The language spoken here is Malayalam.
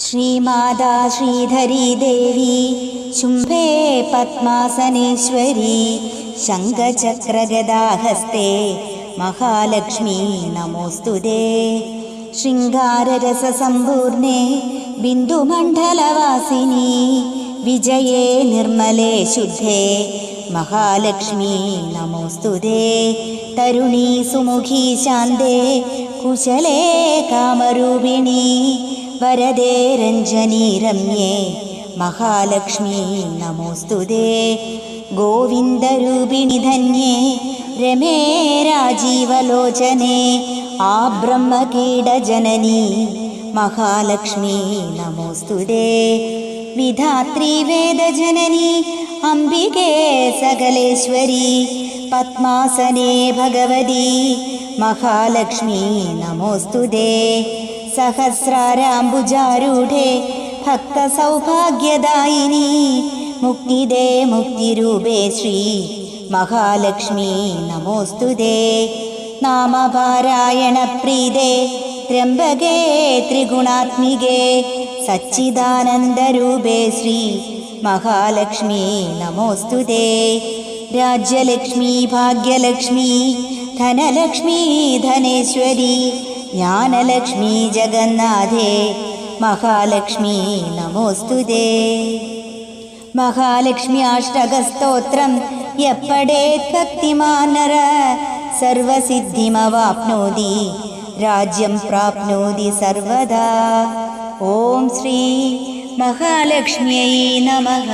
ശ്രീമാതാ ശ്രീധരീ ദേവി ശുംഭേ പത്മാസനേശ്വരി ശംഖചക്രഗദാഹസ്തേ മഹാലക്ഷ്മി നമോസ്തുതേ ശൃംഗാരരസസമ്പൂർണേ ബിന്ദുമണ്ഡലവാസിനി വിജയേ നിർമ്മലേ ശുദ്ധേ മഹാലക്ഷ്മി നമോസ്തുതേ തരുണീ സുമുഖി ശാന്തേ കുശലേ കാമരൂപിണി വരദേ രഞ്ജനി രമ്യേ. മഹാലക്ഷ്മി നമോസ്തുതേ ഗോവിന്ദരൂപിണി ധന്യേ. രമേ രാജീവലോചനേ. ആ ബ്രഹ്മകീടജനനി മഹാലക്ഷ്മി നമോസ്തുതേ വിധാത്രി വേദജനനി അംബികേ സകലേശ്വരി. പത്മാസനേ ഭഗവതി. മഹാലക്ഷ്മി നമോസ്തുതേ സഹസ്രാരാംബുജാരൂഢേ ഭക്തസൗഭാഗ്യദായിനി മുക്തിദേ മുക്തിരൂപേ ശ്രീ മഹാലക്ഷ്മി നമോസ്തുതേ. നാമപാരായണപ്രീതേ ത്രംബകേ ത്രിഗുണാത്മികേ സച്ചിദാനന്ദരൂപേ ശ്രീ മഹാലക്ഷ്മി നമോസ്തുതേ. രാജ്യലക്ഷ്മി ഭാഗ്യലക്ഷ്മി ധനലക്ഷ്മി ധനേശ്വരി ജ്ഞാനലക്ഷ്മി ജഗന്നാഥേ മഹാലക്ഷ്മി നമോസ്തുതേ മഹാലക്ഷ്മി അഷ്ടകസ്തോത്രം എപ്പടേത് ഭക്തിമാനര? സർവസിദ്ധിമവാപ്നോതി രാജ്യം പ്രാപ്നോതി സർവദാ. ഓം ശ്രീ മഹാലക്ഷ്മ്യൈ നമഃ.